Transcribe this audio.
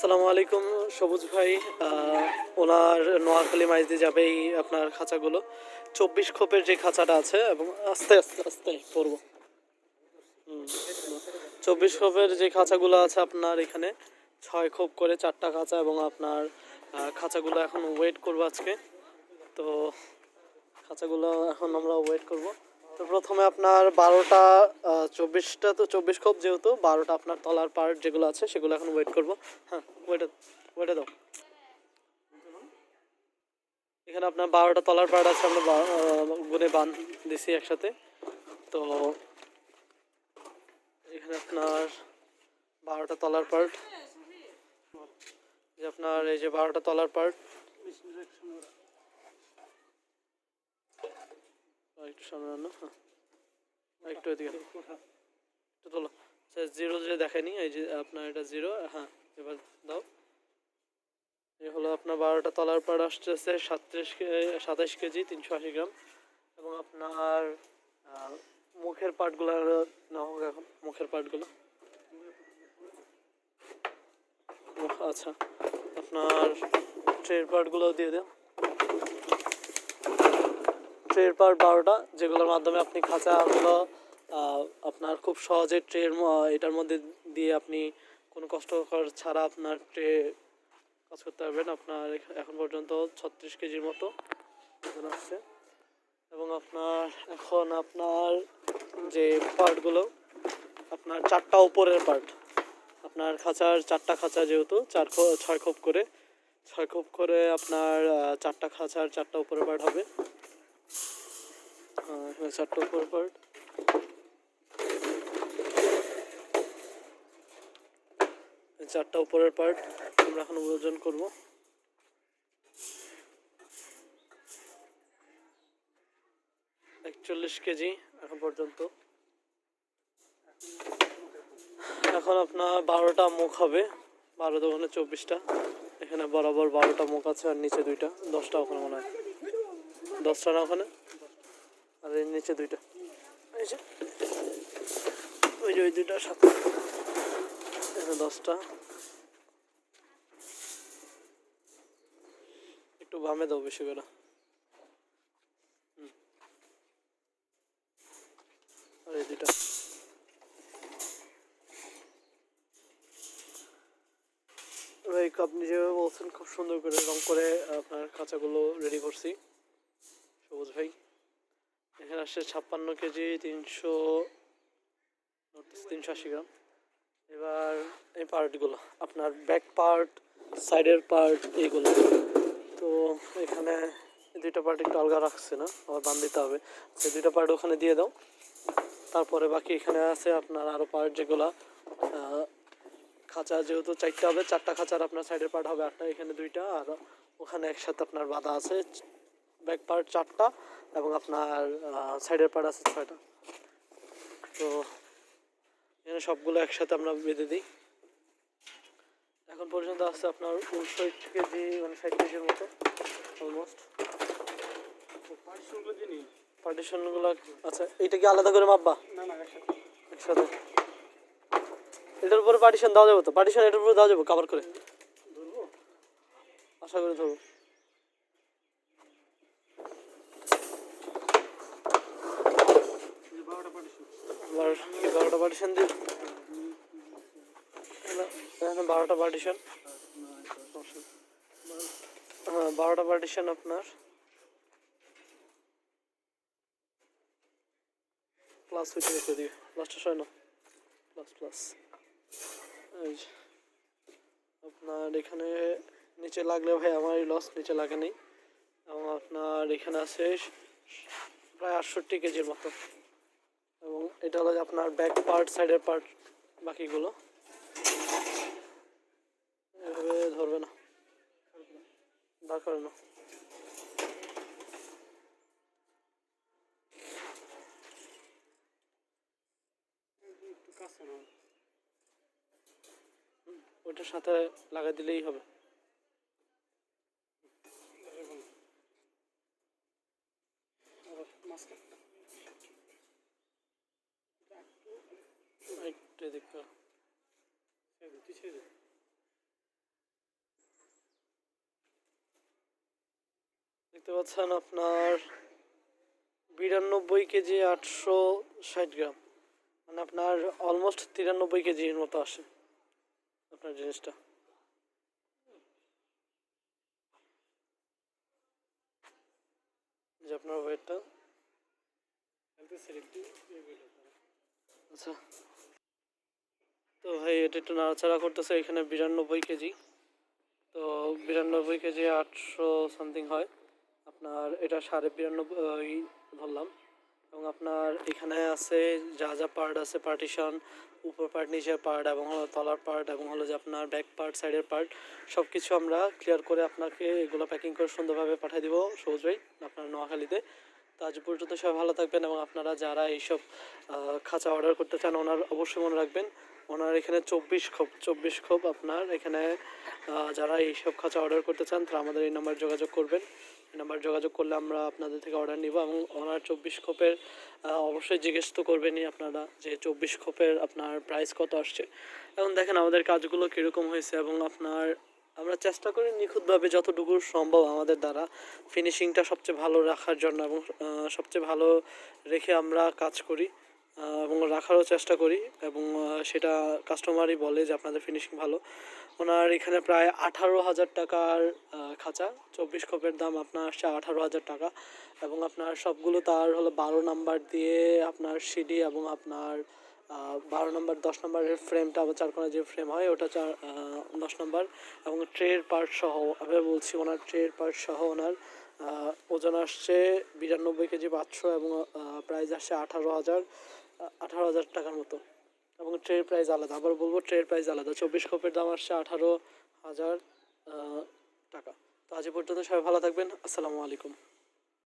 আসসালামু আলাইকুম, সবুজ ভাই। ওনার নোয়াখালী মাইজ দিয়ে যাবে এই আপনার খাঁচাগুলো। চব্বিশ খোপের যে খাঁচাটা আছে, এবং আস্তে আস্তে আস্তে পড়ব। চব্বিশ খোপের যে খাঁচাগুলো আছে আপনার এখানে, ছয় খোপ করে চারটা খাঁচা এবং আপনার খাঁচাগুলো এখন ওয়েট করব আজকে। তো, খাঁচাগুলো এখন আমরা ওয়েট করব। তো প্রথমে আপনার বারোটা চব্বিশটা তো চব্বিশ খোপ যেহেতু, বারোটা আপনার তলার পার্ট যেগুলো আছে সেগুলো এখন ওয়েট করব। হ্যাঁ ওয়েটে ওয়েটে দাও। এখানে আপনার বারোটা তলার পার্ট আছে, আমরা গুনে বান দিছি একসাথে। তো এখানে আপনার বারোটা তলার পার্ট আপনার এই যে বারোটা তলার পার্ট একটু সামনে আনো হ্যাঁ। একটু এদিকে একটু তোলো। জিরো যে দেখেনি এই যে আপনার এটা জিরো হ্যাঁ এবার দাও। এই হলো আপনার বারোটা তলার পাড় আসতেছে, সাতত্রিশ সাতাশ কেজি, তিনশো আশি গ্রাম। এবং আপনার মুখের পার্টগুলো নাও এখন, মুখের পার্টগুলো মুখ আচ্ছা। আপনার ট্রের পার্টগুলো দিয়ে দেন। ট্রের পার বারোটা, যেগুলোর মাধ্যমে আপনি খাঁচাগুলো আপনার খুব সহজে ট্রের এটার মধ্যে দিয়ে আপনি কোনো কষ্টকর ছাড়া আপনার ট্রে কাজ করতে পারবেন। আপনার এখন পর্যন্ত ছত্রিশ কেজির মতো ওজন আসছে। এবং আপনার এখন আপনার যে পার্টগুলো আপনার চারটা উপরের পার্ট আপনার খাঁচার চারটা খাঁচা যেহেতু, চার ছয় খোপ করে, ছয় খোপ করে আপনার চারটা খাঁচার চারটা উপরের পার্ট হবে। এখানে চারটা উপরের পার্ট চারটা উপরের পার্ট আমরা এখন ওজন করব। একচল্লিশ কেজি এখন পর্যন্ত। এখন আপনার বারোটা মুখ হবে, বারো দোকানে চব্বিশটা। এখানে বরাবর বারোটা মুখ আছে আর নিচে দুইটা, দশটা ওখানে মনে হয়। দশটা না ওখানে? আর এর নিচে দুইটা। এই যে। ওই যে ওই দুইটা সাথে। এখানে দশটা। একটু বামে দাও বেশি করে। আর এই দুইটা। ভাই আপনি যেভাবে বলছেন খুব সুন্দর করে রং করে আপনার কাঁচাগুলো রেডি করছি। সবুজ ভাই। এখানে আসছে ছাপ্পান্ন কেজি, তিনশো তিনশো আশি গ্রাম। এবার এই পার্টগুলো, আপনার ব্যাক পার্ট, সাইডের পার্ট, এইগুলো। তো এখানে দুইটা পার্ট একটু আলগা রাখছে না, আবার বান দিতে হবে। সেই দুইটা পার্ট ওখানে দিয়ে দাও। তারপরে বাকি এখানে আছে আপনার আরও পার্ট যেগুলো খাঁচা যেহেতু চারটা হবে, চারটা খাঁচার আপনার সাইডের পার্ট হবে, আটটা, এখানে দুইটা, আর ওখানে একসাথে আপনার বাধা আছে। ব্যাক পার্ট চারটা এবং আপনার সাইডের পার্ট আছে ছয়টা। তো এখানে সবগুলো একসাথে আমরা বেঁধে দিই। এখন পর্যন্ত আছে আপনার উনষাট কেজি মানে ষাট কেজির মতো অলমোস্ট পার্টিশনগুলো আচ্ছা এইটা কি আলাদা করে মাপবা? একসাথে। এটার উপরে পার্টিশন দেওয়া যাবে তো? পার্টিশন এটার উপরে দেওয়া যাবে কভার করে? আশা করি ধরবো বারো- বারোটা পার্টিশন দিই এখানে বারোটা পার্টিশন হ্যাঁ বারোটা পার্টিশন আপনার। প্লাস উঠে রেখে দিবে প্লাসটা ছয় না প্লাস প্লাস আপনার এখানে নিচে লাগলে ভাই আমারই লস নিচে লাগে নেই। এবং আপনার এখানে আছে প্রায় আটষট্টি কেজির মতো। এটা হলো আপনার ব্যাক পার্ট সাইডের পার্ট বাকিগুলো। এভাবে ধরবে না। দাঁড় করে না ওইটার সাথে লাগাই দিলেই হবে। তুই ছেড়ে দে। দেখতে পাচ্ছেন আপনার বিরানব্বই কেজি আটশো ষাট গ্রাম। মানে আপনার অলমোস্ট তিরানব্বই কেজির মতো আসে আপনার জিনিসটা। যে আপনার ওয়েটটা আচ্ছা। তো ভাই, এটা একটু নাড়াচাড়া করতেছে, এখানে বিরানব্বই কেজি। তো বিরানব্বই কেজি আটশো সামথিং হয়। আপনার এটা সাড়ে বিরানব্বই ধরলাম। এবং আপনার এখানে আছে যা যা পার্ট আছে পার্টিশন উপর পার্ট নিচের পার্ট এবং হলো তলার পার্ট এবং হলো যে আপনার ব্যাক পার্ট সাইডের পার্ট সব কিছু আমরা ক্লিয়ার করে আপনাকে এগুলো প্যাকিং করে সুন্দরভাবে পাঠিয়ে দিব সহজ ভাই আপনার নোয়াখালীতে। তো আজ পর্যন্ত সবাই ভালো থাকবেন, এবং আপনারা যারা এইসব খাঁচা অর্ডার করতে চান, ওনার অবশ্যই মনে রাখবেন। ওনার এখানে চব্বিশ খোপ চব্বিশ খোপ আপনার এখানে যারা এইসব খাঁচা অর্ডার করতে চান, তারা আমাদের এই নাম্বার যোগাযোগ করবেন। এই নাম্বার যোগাযোগ করলে আমরা আপনাদের থেকে অর্ডার নিব এবং ওনার চব্বিশ খোপের অবশ্যই জিজ্ঞেস তো করবেনই আপনারা যে চব্বিশ খোপের আপনার প্রাইস কত আসছে। এখন দেখেন আমাদের কাজগুলো কীরকম হয়েছে এবং আপনার, আমরা চেষ্টা করি নিখুঁতভাবে যতটুকু সম্ভব আমাদের দ্বারা ফিনিশিংটা সবচেয়ে ভালো রাখার জন্য এবং সবচেয়ে ভালো রেখে আমরা কাজ করি। এবং রাখারও চেষ্টা করি এবং সেটা কাস্টমারই বলে যে আপনাদের ফিনিশিং ভালো। ওনার এখানে প্রায় আঠারো হাজার টাকার খাঁচা, চব্বিশ কপের দাম আপনার আসছে আঠারো হাজার টাকা এবং আপনার সবগুলো তার হলো বারো নাম্বার দিয়ে আপনার সিডি এবং আপনার বারো নম্বর, দশ নম্বরের ফ্রেমটা আবার চারকোনা যে ফ্রেম হয় ওটা চার দশ নম্বর এবং ট্রের পার্ট সহ, আমি বলছি ওনার ট্রের পার্ট সহ ওনার ওজন আসছে বিরানব্বই কেজি পাঁচশো এবং প্রাইস আসছে আঠারো হাজার। আঠারো হাজার টাকার মতো। এবং ট্রের প্রাইস আলাদা। আবার বলব ট্রের প্রাইস আলাদা। চব্বিশ কপের দাম আসছে আঠারো হাজার টাকা। তো আজ পর্যন্ত সবাই ভালো থাকবেন। আসসালামু আলাইকুম।